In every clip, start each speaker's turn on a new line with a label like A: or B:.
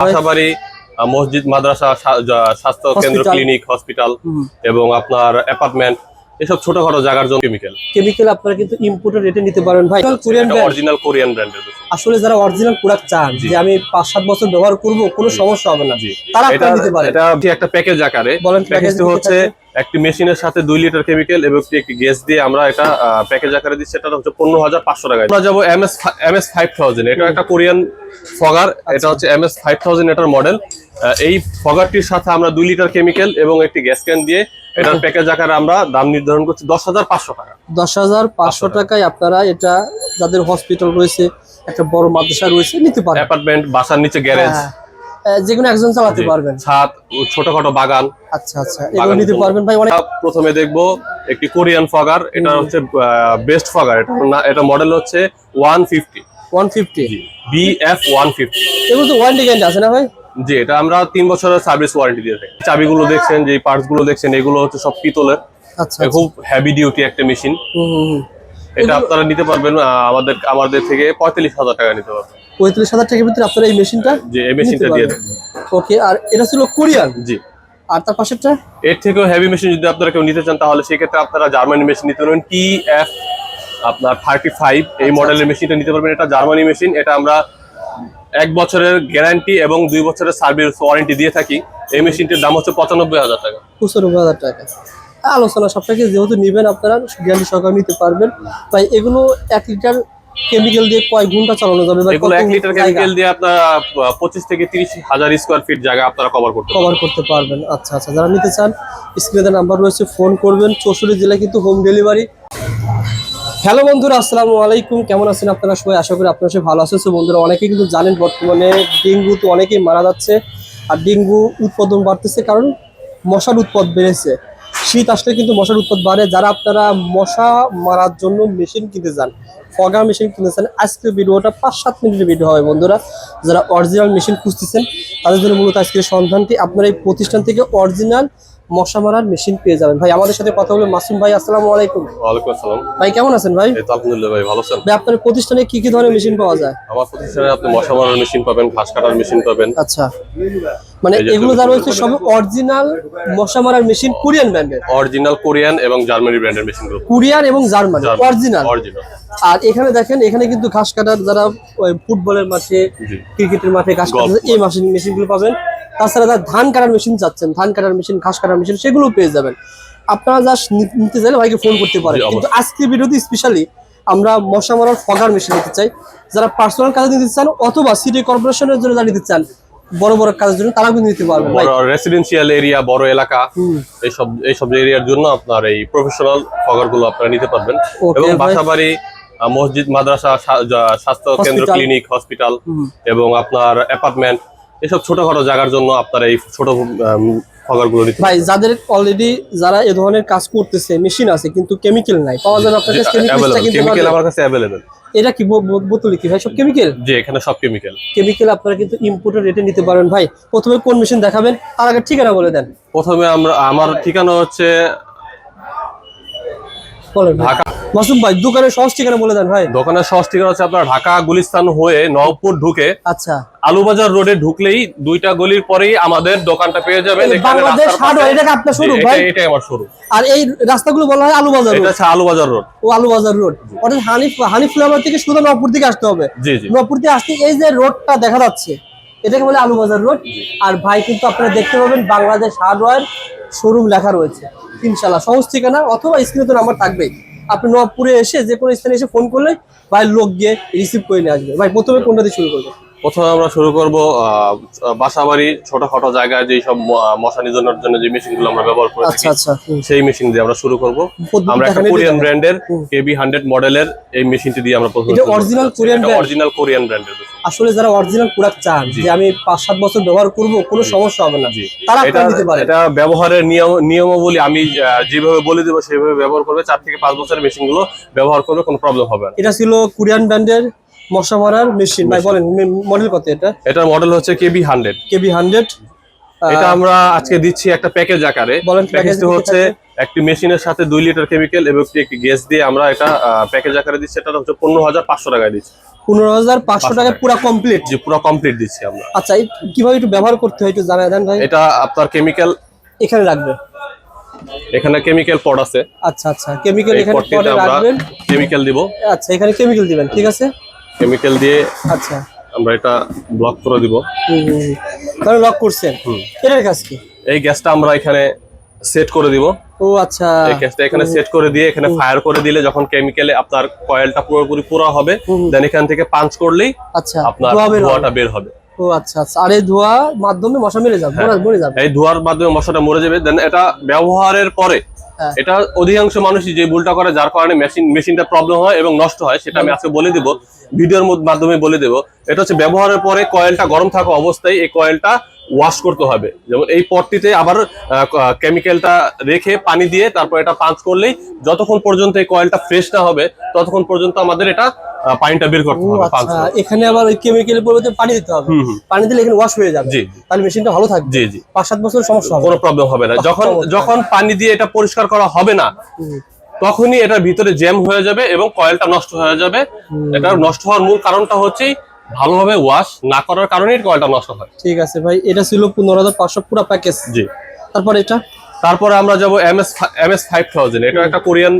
A: আহ, মসজিদ মাদ্রাসা স্বাস্থ্য কেন্দ্র ক্লিনিক হসপিটাল এবং আপনার অ্যাপার্টমেন্ট এসব ছোটখাটো জায়গার জন্য কেমিক্যাল
B: কেমিক্যাল আপনারা কিন্তু ইম্পোর্টেড রেটে নিতে পারেন ভাই। কোরিয়ান
A: অরিজিনাল কোরিয়ান ব্র্যান্ডের
B: আসলে যারা অরিজিনাল প্রোডাক্ট চান যে আমি পাঁচ সাত বছর ব্যবহার করব কোনো সমস্যা হবে না। তারা
A: এটা
B: নিতে পারে
A: এটা একটা প্যাকেজ আকারে। প্যাকেজটি হচ্ছে একটি মেশিনের সাথে দুই লিটার কেমিক্যাল এবং একটি- গ্যাস দিয়ে আমরা এটা প্যাকেজ আকারে দিচ্ছি। এটা হচ্ছে পনেরো হাজার পাঁচশো টাকা। আমরা যাব M S M S five thousand এটা একটা কোরিয়ান ফগার। এটা হচ্ছে এম এস ফাইভ থাউজেন্ড এটার মডেল এই ফগারটির সাথে আমরা দুই লিটার কেমিক্যাল এবং একটি গ্যাস ক্যান দিয়ে এটার প্যাকেজ আকারে আমরা দাম নির্ধারণ করছি দশ হাজার পাঁচশো টাকা।
B: দশ হাজার পাঁচশো টাকায় আপনারা এটা যাদের হসপিটাল রয়েছে একটা বড় মাদ্রাসা রয়েছে নিতে পারেন।
A: অ্যাপার্টমেন্ট বাসার নিচে গ্যারেজ
B: যে কোনো একজন চালাতে পারবেন।
A: ছাদ ছোটখাটো বাগান।
B: আচ্ছা আচ্ছা। এগুলো নিতে পারবেন ভাই অনেক
A: প্রথমে দেখব একটি কোরিয়ান ফগার। এটা হচ্ছে বেস্ট ফগার। এটা না- এটা মডেল হচ্ছে one fifty.
B: One fifty?
A: B F one fifty
B: এগুলো তো ওয়ারেন্টি গ্যারান্টি আছে না ভাই?
A: জি এটা আমরা তিন বছরের সার্ভিস ওয়ারেন্টি দিয়ে থাকি। চাবিগুলো দেখছেন যে পার্টসগুলো দেখছেন এগুলো হচ্ছে সব পিতলের।
B: আচ্ছা
A: খুব হেভি ডিউটি একটা মেশিন। এটা আপনারা নিতে পারবেন আমাদের আমাদের থেকে পঁয়তাল্লিশ হাজার টাকা নিতে পারবেন।
B: পঁয়ত্রিশ হাজার টাকার ভিতরে আপনারা এই মেশিনটা
A: যে এই মেশিনটা দিয়ে
B: ওকে আর এটা ছিল কোরিয়ান
A: জি।
B: আর তার পাশেরটা?
A: এর থেকেও হেভি মেশিন যদি আপনারা কেউ নিতে চান তাহলে সেক্ষেত্রে আপনারা জার্মানি মেশিন নিতে পারবেন টি এফ আপনার থার্টি ফাইভ এই মডেলের মেশিনটা নিতে পারবেন। এটা জার্মানি মেশিন এটা আমরা এক বছরের গ্যারান্টি এবং দুই বছরের সার্ভিস ওয়ারেন্টি দিয়ে থাকি। এই মেশিনটির দাম হচ্ছে পঁচানব্বই হাজার টাকা।
B: পঁচানব্বই হাজার টাকা। আলোচনা সবটাকে যেহেতু নেবেন আপনারা গ্যারান্টি সহকারে নিতে পারবেন। তাই এগুলো এক লিটার কেমিক্যাল দিয়ে কয় ঘণ্টা চালানো যাবে বা
A: এগুলো এক লিটার কেমিক্যাল দিয়ে আপনারা পঁচিশ থেকে তিরিশ হাজার স্কোয়ার ফিট জায়গা আপনারা কভার করতে
B: কভার করতে পারবেন। আচ্ছা আচ্ছা যারা নিতে চান স্ক্রিনে নাম্বার রয়েছে ফোন করবেন। চৌষট্টি জেলায় কিন্তু হোম ডেলিভারি হ্যালো বন্ধুরা আসসালামু আলাইকুম। কেমন আছেন আপনারা সবাই? আশা করি আপনারা সবাই ভালো আছেন। বন্ধুরা অনেকেই কিন্তু জানেন বর্তমানে ডেঙ্গু তো অনেকেই মারা যাচ্ছে। আর ডেঙ্গু উৎপাদন বাড়তেছে কারণ মশার উৎপাদ বেড়েছে। শীত আসলে কিন্তু মশার উৎপাদ বাড়ে। যারা আপনারা মশা মারার জন্য মেশিন কিনতে যান ফগা মেশিন কিনেছেন। আজকের ভিডিওটা পাঁচ সাত মিনিটের ভিডিও হবে বন্ধুরা। যারা অরিজিনাল মেশিন খুঁজতেছেন, তাদের জন্য মূলত আজকের সন্ধানটি। আপনার এই প্রতিষ্ঠান থেকে অরিজিনাল মশা মারার মেশিন পেয়ে যাবেন। ভাই আমাদের সাথে কথা বলে মাসুম ভাই আসসালামু আলাইকুম।
A: ওয়ালাইকুম আসসালাম।
B: ভাই কেমন আছেন ভাই?
A: এই তো আলহামদুলিল্লাহ ভাই ভালো আছেন?
B: ভাই আপনার প্রতিষ্ঠানে কি কি ধরনের মেশিন পাওয়া যায়?
A: আমার প্রতিষ্ঠানে আপনি মশা মারার মেশিন পাবেন ঘাস কাটার মেশিন পাবেন।
B: আচ্ছা। মানে এগুলো যা রয়েছে সব অরিজিনাল মশা মারার মেশিন কোরিয়ান ব্র্যান্ডের
A: অরিজিনাল কোরিয়ান এবং জার্মানি ব্র্যান্ডের মেশিনগুলো
B: কোরিয়ান এবং জার্মানি অরিজিনাল
A: অরিজিনাল
B: আর এখানে দেখেন এখানে কিন্তু ঘাস কাটার যারা ফুটবলের মাঠে ক্রিকেটের মাঠে ঘাস কাটার এই মেশিন মেশিনগুলো পাবেন। তাছাড়া ধান কাটার মেশিন চাচ্ছেন ধান কাটার মেশিন ঘাস কাটার মেশিন সেগুলো পেয়ে যাবেন। আপনারা যা নিতে চাইলে ভাইকে ফোন করতে পারেন। কিন্তু আজকে ভিডিওতে স্পেশালি আমরা মশা মারার ফগার মেশিন নিতে চাই। যারা পার্সোনাল কাজে নিতে চান অথবা সিটি কর্পোরেশনের জন্য যারা নিতে চান বড় বড় কাজের জন্য তারা কিন্তু নিতে পারবেন ভাই।
A: বড় রেসিডেন্সিয়াল এরিয়া বড় এলাকা এইসব এইসব এরিয়ার জন্য আপনার এই প্রফেশনাল ফগারগুলো আপনারা নিতে পারবেন। এবং। বাসাবাড়ি মসজিদ মাদ্রাসা স্বাস্থ্য কেন্দ্র ক্লিনিক হসপিটাল এবং আপনার অ্যাপার্টমেন্ট এসব ছোটখাটো জায়গার জন্য আপনার এই ছোট ফগারগুলো নিতে
B: ভাই যাদের অলরেডি যারা এ ধরনের কাজ করতেছে মেশিন আছে কিন্তু কেমিক্যাল নাই। পাওয়া যাবে আপনার কাছে কেমিক্যালটা কিন্তু
A: কেমিক্যাল আমার কাছে অ্যাভেলেবেল
B: এটা কি বোতলে কি ভাই সব কেমিক্যাল
A: যে এখানে সব কেমিক্যাল
B: কেমিক্যাল আপনারা কিন্তু ইম্পোর্টেড রেটে নিতে পারেন ভাই। প্রথমে কোন মেশিন দেখাবেন? তার আগে ঠিকানা বলে দেন।
A: প্রথমে আমরা আমার ঠিকানা হচ্ছে
B: বলেন
A: ঢাকা
B: মাসুম ভাই দোকানের সহজ ঠিকানা বলে দেন ভাই।
A: দোকানের সহজ ঠিকানা হচ্ছে আপনার ঢাকা গুলিস্তান হয়ে নবপুর ঢুকে
B: আচ্ছা।
A: আলুবাজার রোডে ঢুকলেই দুইটা গলির পরেই আমাদের দোকানটা পেয়ে যাবেন।
B: বাংলাদেশ এটা আপনার শুরু ভাই।
A: এটাই আমার শুরু।
B: আর এই রাস্তাগুলো বলা হয় আলুবাজার রোড।
A: আলুবাজার রোড।
B: ও আলুবাজার রোড। অর্থাৎ হানিফ হানিফ ফ্লাইওভার থেকে শুধু নবপুর দিকে আসতে হবে।
A: জি জি।
B: নবপুর থেকে আসতে এই যে রোডটা দেখা যাচ্ছে এটাকে বলে আলুবাজার রোড। আর ভাই কিন্তু আপনারা দেখতে পাবেন বাংলাদেশ হার্ডওয়্যার শোরুম লেখা রয়েছে। ইনশাল্লাহ সহজ ঠিকানা অথবা স্ক্রিনে তো নাম্বার থাকবেই। আপনি নবপুরে এসে যে কোনো স্থানে এসে ফোন করলে ভাই লোক গিয়ে রিসিভ করে নিয়ে আসবে। ভাই প্রথমে কোনটা দিয়ে শুরু করব
A: প্রথমে আমরা শুরু করব বাসা বাড়ি ছোটখাটো জায়গায় যে সব মশা নিধনের জন্য যে মেশিনগুলো আমরা ব্যবহার করে
B: আচ্ছা
A: থাকি
B: আচ্ছা
A: সেই মেশিন দিয়ে আমরা শুরু করব। আমরা একটা কোরিয়ান ব্র্যান্ডের। কেবি হান্ড্রেড মডেলের এই মেশিনটি দিয়ে আমরা প্রথমে
B: Korean brand?
A: অরিজিনাল কোরিয়ান ব্র্যান্ডের
B: আসলে যারা অরিজিনাল প্রোডাক্ট চান যে আমি পাঁচ সাত বছর ব্যবহার করব কোনো সমস্যা হবে না। তারা
A: এটা
B: নিতে পারে
A: এটা ব্যবহারের নিয়ম নিয়মাবলী আমি যেভাবে বলে দেবো সেভাবে ব্যবহার করবে। চার থেকে পাঁচ বছরের মেশিনগুলো ব্যবহার করবে কোনো প্রবলেম হবে না।
B: এটা ছিল কোরিয়ান ব্র্যান্ডের মশা মারার মেশিন ভাই বলেন মডেল কত এটা?
A: এটার মডেল হচ্ছে কেবি হান্ড্রেড।
B: কেবি হান্ড্রেড।
A: এটা আমরা আজকে দিচ্ছি একটা প্যাকেজ আকারে।
B: বলেন,
A: প্যাকেজটি হচ্ছে একটি মেশিনের সাথে দুই লিটার কেমিক্যাল এবং একটি- গ্যাস দিয়ে আমরা এটা প্যাকেজ আকারে দিচ্ছি। এটা হচ্ছে পনেরো হাজার পাঁচশো টাকায় দিচ্ছি।
B: পনেরো হাজার পাঁচশো টাকা পুরো কমপ্লিট
A: যে পুরো কমপ্লিট দিচ্ছি আমরা।
B: আচ্ছা কীভাবে একটু ব্যবহার করতে হয় একটু জানাই দেন ভাই?
A: এটা আপনার কেমিক্যাল
B: এখানে রাখবেন।
A: এখানে কেমিক্যাল পড আছে।
B: আচ্ছা আচ্ছা কেমিক্যাল এখানে পরে রাখবেন।
A: কেমিক্যাল দিব।
B: আচ্ছা এখানে কেমিক্যাল দিবেন ঠিক আছে?
A: কেমিক্যাল দিয়ে
B: আচ্ছা।
A: আমরা এটা ব্লক করে দিব।
B: তাহলে লক করছেন। এটার কাজ কি?
A: এই গ্যাসটা আমরা এখানে সেট করে দিব।
B: ও আচ্ছা।
A: এই গ্যাসটা এখানে সেট করে দিয়ে এখানে ফায়ার করে দিলে যখন কেমিক্যালে আপনার কয়েলটা পুরোপুরি পুরো হবে দেন এখান থেকে পাঞ্চ করলেই
B: আচ্ছা
A: আপনার। ধোঁয়াটা বের হবে।
B: ও আচ্ছা আচ্ছা। আর এই ধোয়া মাধ্যমে মশা মেরে যাবে মরে- মরে যাবে।
A: এই ধোয়ার মাধ্যমে মশাটা মরে যাবে দেন এটা ব্যবহারের পরে
B: হ্যাঁ।
A: এটা অধিকাংশ মানুষই যে ভুলটা করে যার কারণে মেশিন মেশিনটা প্রবলেম হয় এবং নষ্ট হয় সেটা আমি আজকে বলে দিব। ভিডিওর মাধ্যমে বলে দেব। এটা হচ্ছে ব্যবহারের পরে কয়েলটা গরম থাকা অবস্থায় এই কয়েলটা ওয়াশ করতে হবে। যেমন এই পটটিতে আবার কেমিক্যালটা রেখে পানি দিয়ে তারপর এটা পাঞ্চ করলেই যতক্ষণ পর্যন্ত এই কয়েলটা ফ্রেশ না হবে ততক্ষণ পর্যন্ত আমাদের এটা পানিটা বের করতে হবে
B: আচ্ছা। এখানে আবার ওই কেমিক্যালের পরিবর্তে পানি দিতে হবে। পানি দিলে এখানে ওয়াশ হয়ে যাবে।
A: জি।
B: তাহলে মেশিনটা ভালো থাকবে।
A: জি জি।
B: পাঁচ সাত বছর সমস্যা হবে।
A: কোনো প্রবলেম হবে না। যখন যখন পানি দিয়ে এটা পরিষ্কার করা হবে না। তখনই এটার ভিতরে জ্যাম হয়ে যাবে এবং কয়েলটা নষ্ট হয়ে যাবে। এটা নষ্ট হওয়ার মূল কারণটা হচ্ছে ভালোভাবে ওয়াশ না করার কারণেই কয়েলটা নষ্ট হয়।
B: ঠিক আছে ভাই এটা ছিল পনেরো হাজার পাঁচশো পুরো প্যাকেজ
A: জি।
B: তারপর এটা?
A: তারপরে আমরা যাব M S M S five thousand এটা একটা কোরিয়ান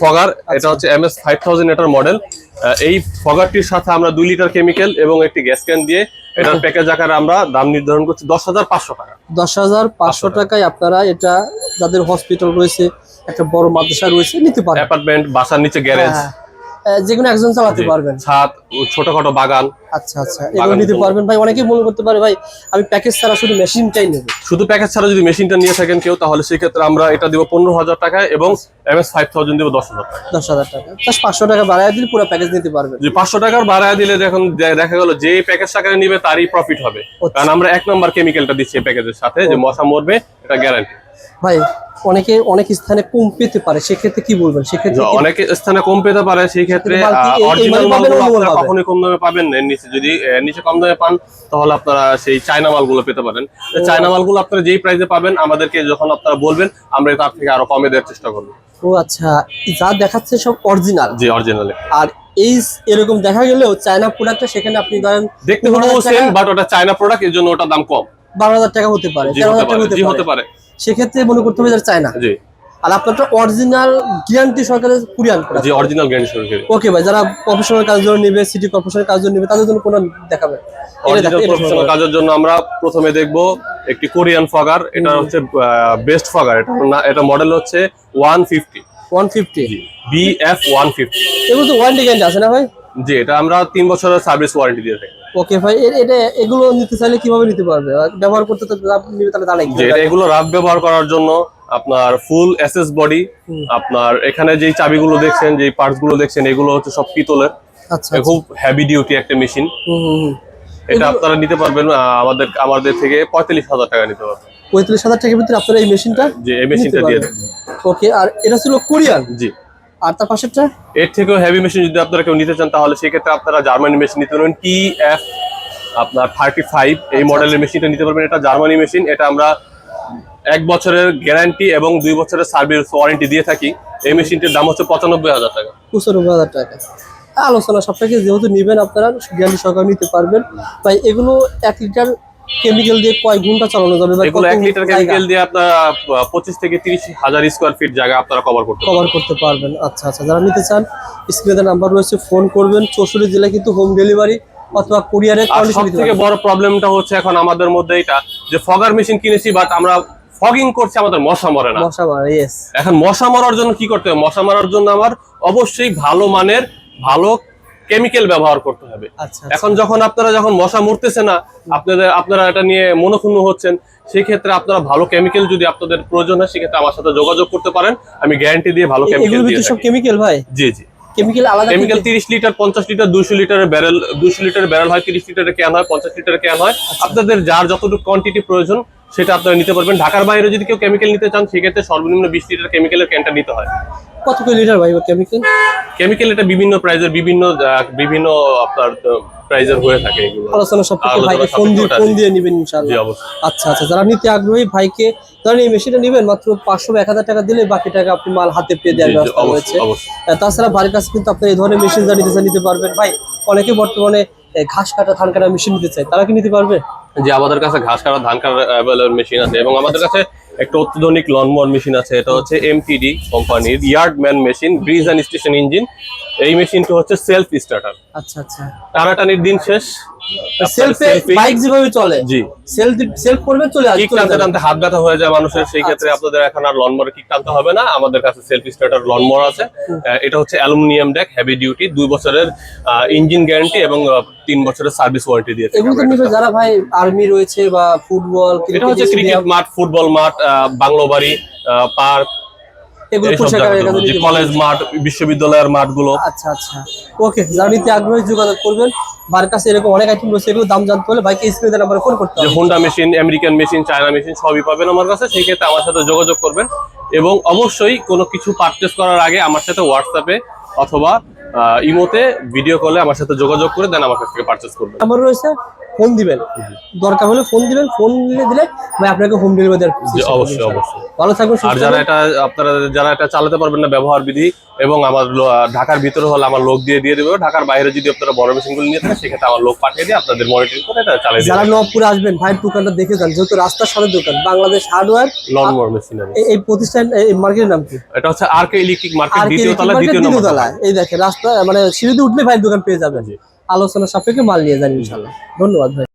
A: ফগার এটা হচ্ছে এম এস ফাইভ থাউজেন্ড এটার মডেল এই ফগারটির সাথে আমরা দুই লিটার কেমিক্যাল এবং একটি গ্যাস ক্যান দিয়ে এটার প্যাকেজ আকারে আমরা দাম নির্ধারণ করছি দশ হাজার পাঁচশো টাকা।
B: দশ হাজার পাঁচশো টাকায় আপনারা এটা যাদের হসপিটাল রয়েছে একটা বড় মাদ্রাসা রয়েছে নিতে পারেন
A: অ্যাপার্টমেন্ট বাসার নিচে গ্যারেজ
B: হ্যাঁ, আহ, যে কোনো একজন চালাতে পারবেন।
A: ছাদ ছোটখাটো বাগান।
B: আচ্ছা আচ্ছা। এগুলো নিতে পারবেন। ভাই অনেকেই মনে করতে পারে ভাই আমি প্যাকেজ ছাড়া শুধু মেশিনটাই নেব।
A: শুধু প্যাকেজ ছাড়া যদি মেশিনটা নিয়ে থাকেন কেউ তাহলে সেক্ষেত্রে আমরা এটা দিব পনেরো হাজার টাকায় এবং এম এস ফাইভ থাউজেন্ড দিব দশ হাজার টাকা
B: দশ হাজার টাকা। প্লাস পাঁচশো টাকা বাড়ায় দিলে পুরো প্যাকেজ নিতে পারবেন।
A: যে পাঁচশো টাকার বাড়ায় দিলে দেখুন দেখা গেল যে প্যাকেজ টাকায় নিবে তারই প্রফিট হবে।
B: আচ্ছা।
A: কারণ আমরা এক নম্বর কেমিক্যালটা দিচ্ছি প্যাকেজের সাথে যে মশা মরবে এটা গ্যারান্টি
B: ভাই অনেকে অনেক স্থানে কম পেতে পারে সেক্ষেত্রে কি বলবেন? সেক্ষেত্রে
A: অনেক স্থানে কম পেতে পারে সেই ক্ষেত্রে অরিজিনাল মালগুলো আপনারা কখনোই কম দামে পাবেন না। নিচে যদি নিচে কম দামে পান তাহলে আপনারা সেই চায়না মালগুলো পেতে পারেন। চায়না মালগুলো আপনারা যেই প্রাইসে পাবেন আমাদেরকে যখন আপনারা বলবেন আমরা তার থেকে আরও কমে দেওয়ার চেষ্টা করব।
B: ও আচ্ছা যা দেখাচ্ছে সব অরিজিনাল
A: জি অরিজিনালি
B: আর এই এরকম দেখা গেলেও চায়না প্রোডাক্টটা সেখানে আপনি ধরেন
A: দেখতে
B: টাকা-
A: বাট ওটা চায়না প্রোডাক্টের জন্য ওটার দাম কম।
B: বারো হাজার টাকা হতে পারে তেরো হাজার টাকা হতে পারে। সেক্ষেত্রে মনে করতে হবে যে চায়না।
A: জি।
B: আর আপনারটা অরিজিনাল গ্যারান্টি সরকারের কুরিয়ান
A: জি অরিজিনাল গ্যারান্টি সহকারে
B: ওকে ভাই যারা প্রফেশনাল কাজের জন্য নেবে সিটি কর্পোরেশনের কাজের জন্য নেবে তাদের জন্য কোনো দেখাবে
A: অরিজিনাল প্রফেশনাল কাজের জন্য আমরা প্রথমে দেখব একটি কোরিয়ান ফগার এটা হচ্ছে বেস্ট ফগার। এটা না- এটা মডেল হচ্ছে 150
B: 150
A: জি বিএফ 150
B: এগুলো তো ওয়ারেন্টি গ্যারান্টি আছে না ভাই?
A: জি এটা আমরা তিন বছরের সার্ভিস ওয়ারেন্টি দিয়ে থাকি।
B: ওকে ভাই এটা এগুলো নিতে চাইলে কীভাবে নিতে পারবে? ব্যবহার করতে তো আপনি নিবে তাহলে দাঁড়াই
A: যে এটা এগুলো রাফ ব্যবহার করার জন্য আপনার ফুল এসএস বডি আপনার এখানে যেই চাবিগুলো দেখছেন যেই পার্টসগুলো দেখছেন এগুলো হচ্ছে সব পিতলের।
B: আচ্ছা
A: খুব হেভি ডিউটি একটা মেশিন এটা আপনারা নিতে পারবেন আমাদের আমাদের থেকে পঁয়তাল্লিশ হাজার টাকা নিতে পারবেন।
B: পঁয়ত্রিশ হাজার টাকার ভিতরে আপনারা এই মেশিনটা
A: যে এই মেশিনটা দিয়ে।
B: ওকে আর এটা ছিল কোরিয়ান?
A: জি।
B: আর তার পাশেরটা?
A: এর থেকেও হেভি মেশিন যদি আপনারা কেউ নিতে চান তাহলে সেক্ষেত্রে আপনারা জার্মানি মেশিন নিতে পারবেন টি এফ আপনার থার্টি ফাইভ এই
B: আচ্ছা,
A: মডেলের মেশিনটা নিতে পারবেন। এটা জার্মানি মেশিন এটা আমরা এক বছরের গ্যারান্টি এবং দুই বছরের সার্ভিস ওয়ারেন্টি দিয়ে থাকি। এই মেশিনটির দাম হচ্ছে পঁচানব্বই হাজার টাকা।
B: পঁচানব্বই হাজার টাকা। আলোচনা সাপেক্ষে যেহেতু নেবেন আপনারা জ্ঞানী সহকারে নিতে পারবেন। তাই এগুলো এক লিটার কেমিক্যাল দিয়ে কয় ঘণ্টা চালানো যাবে বা
A: এগুলো এক লিটার কেমিক্যাল দিয়ে আপনারা পঁচিশ থেকে তিরিশ হাজার স্কোয়ার ফিট জায়গা আপনারা কভার করতে
B: কভার করতে পারবেন। আচ্ছা আচ্ছা যারা নিতে চান স্ক্রিনে নাম্বার রয়েছে ফোন করবেন। চৌষট্টি জেলায় কিন্তু হোম ডেলিভারি অথবা কুরিয়ারের কন্ডিশন দিতে
A: থেকে বড় প্রবলেমটা হচ্ছে এখন আমাদের মধ্যে এটা যে ফগার মেশিন কিনেছি বাট আমরা ফগিং করছি আমাদের মশা মরে না।
B: মশা মারা ইয়েস
A: এখন মশা মারার জন্য কি করতে হবে? মশা মারার জন্য আমার অবশ্যই ভালো মানের ভালো কেমিক্যাল ব্যবহার করতে হবে।
B: আচ্ছা
A: এখন যখন আপনারা যখন মশা মরতেছে না আপনাদের আপনারা এটা নিয়ে মনোক্ষুণ্ণ হচ্ছেন সেক্ষেত্রে আপনারা ভালো কেমিক্যাল যদি আপনাদের প্রয়োজন হয় সেক্ষেত্রে আমার সাথে যোগাযোগ করতে পারেন। আমি গ্যারান্টি দিয়ে ভালো কেমিক্যাল দিয়ে
B: সব কেমিক্যাল ভাই?
A: জি জি।
B: কেমিক্যাল আলাদা
A: কেমিক্যাল
B: কিন্তু-
A: তিরিশ লিটার পঞ্চাশ লিটার দুশো লিটারের ব্যারেল দুশো লিটারের ব্যারেল হয় লিটারের ক্যান হয় লিটারের ক্যান হয়। আপনাদের যার যতটুকু কোয়ান্টিটি প্রয়োজন সেটা আপনারা নিতে পারবেন। ঢাকার বাইরে যদি কেউ কেমিক্যাল নিতে চান সেক্ষেত্রে সর্বনিম্ন বিশ লিটার কেমিক্যালের ক্যানটা নিতে হয়।
B: কত করে লিটার ভাই কেমিক্যাল
A: কেমিক্যাল এটা বিভিন্ন প্রাইজের বিভিন্ন বিভিন্ন আপনার প্রাইজের হয়ে থাকে এগুলো।
B: আলোচনা সাপেক্ষে
A: আলোচনা
B: ভাইকে ফোন দিয়ে ফোন দিয়ে নেবেন ইনশাআল্লাহ। আচ্ছা আচ্ছা যারা নিতে আগ্রহী ভাইকে ধরেন এই মেশিনটা নেবেন মাত্র পাঁচশো বা এক হাজার টাকা দিলে বাকি টাকা আপনি মাল হাতে পেয়ে দেওয়ার ব্যবস্থা রয়েছে। তাছাড়া ভাইয়ের কাছে কিন্তু আপনি এই ধরনের মেশিন যা নিতে চান নিতে পারবেন। ভাই অনেকে বর্তমানে ঘাস কাটা ধান কাটা মেশিন নিতে চায়। তারা কি নিতে পারবে?
A: যে আমাদের কাছে ঘাস কাটা ধান কাটা অ্যাভেলেবল মেশিন আছে এবং আমাদের কাছে একটা অত্যাধুনিক লনমোয়ার মেশিন আছে এটা হচ্ছে এমটিডি কোম্পানির Yard Man machine Briggs and station engine এই মেশিনটা হচ্ছে সেলফ স্টার্টার
B: আচ্ছা আচ্ছা।
A: টানাটানির দিন শেষ
B: সেলফে
A: selfie-
B: বাইক যেভাবে চলে
A: জি।
B: সেলফ সেলফ করবে চলে
A: কিক টানতে টানতে হাত ব্যথা হয়ে যায় মানুষের সেই ক্ষেত্রে
B: আচ্ছা।
A: আপনাদের এখন আর লনমোরে কিক টানতে হবে না। আমাদের কাছে সেলফ স্টার্টার লনমোর আছে। এটা হচ্ছে অ্যালুমিনিয়াম ডেক হেভি ডিউটি দুই বছরের ইঞ্জিন গ্যারান্টি এবং তিন বছরের সার্ভিস ওয়ারেন্টি দিয়ে
B: এগুলো তো
A: আমাদের
B: নিবে
A: কাছে।
B: যারা ভাই আর্মি রয়েছে বা ফুটবল
A: এটা হচ্ছে ক্রিকেট মাঠ ফুটবল মাঠ বাংলো বাড়ি পার্ক কলেজ মাঠ বিশ্ববিদ্যালয়ের মাঠগুলো।
B: আচ্ছা আচ্ছা। ওকে যারা নিতে আগ্রহী যোগাযোগ করবেন বার কাছে এরকম অনেক আইটেম রয়েছে এগুলো দাম জানতে হলে বাইকে স্ক্রিনে নাম্বারে ফোন করতে হবে।
A: Honda machine American machine China machine সবই পাবেন আমার কাছে সেই ক্ষেত্রে আমার সাথে যোগাযোগ করবেন। এবং অবশ্যই কোনো কিছু পারচেস করার আগে আমার সাথে হোয়াটসঅ্যাপে অথবা ইমোতে ভিডিও কলে আমার সাথে যোগাযোগ করে দেন আমার কাছ থেকে পারচেস করবেন।
B: আমার রয়েছে ফোন দিবেন। দরকার হলে ফোন দিবেন ফোন দিলে দিলে ভাই আপনাকে হোম ডেলিভারি দেওয়ার
A: অবশ্যই অবশ্যই।
B: ভালো থাকবেন
A: আর যারা এটা আপনারা যারা এটা চালাতে পারবেন না ব্যবহার বিধি এবং আমার ঢাকার ভিতরে হলে আমার লোক দিয়ে দিয়ে দেবে। ঢাকার বাইরে যদি আপনারা বড় মেশিনগুলো নিয়ে থাকেন সেক্ষেত্রে আমার লোক পাঠিয়ে দিয়ে আপনাদের মনিটরিং করে এটা চালিয়ে
B: যারা
A: দেবে।
B: নবপুরে আসবেন ভাইয়ের দোকানটা দেখে যান যেহেতু রাস্তার সাথে দোকান Bangladesh hardware
A: long more machinery
B: এই প্রতিষ্ঠান এই মার্কেটের নাম কি?
A: এটা হচ্ছে আর কে ইলেকট্রিক মার্কেট দ্বিতীয় তলা দ্বিতীয় নম্বর
B: এই দেখেন রাস্তা মানে সিঁড়িতে উঠলে ভাইয়ের দোকান পেয়ে যাবেন। আলোচনা সাপেক্ষে মাল নিয়ে যান ইনশাল্লাহ ধন্যবাদ ভাই।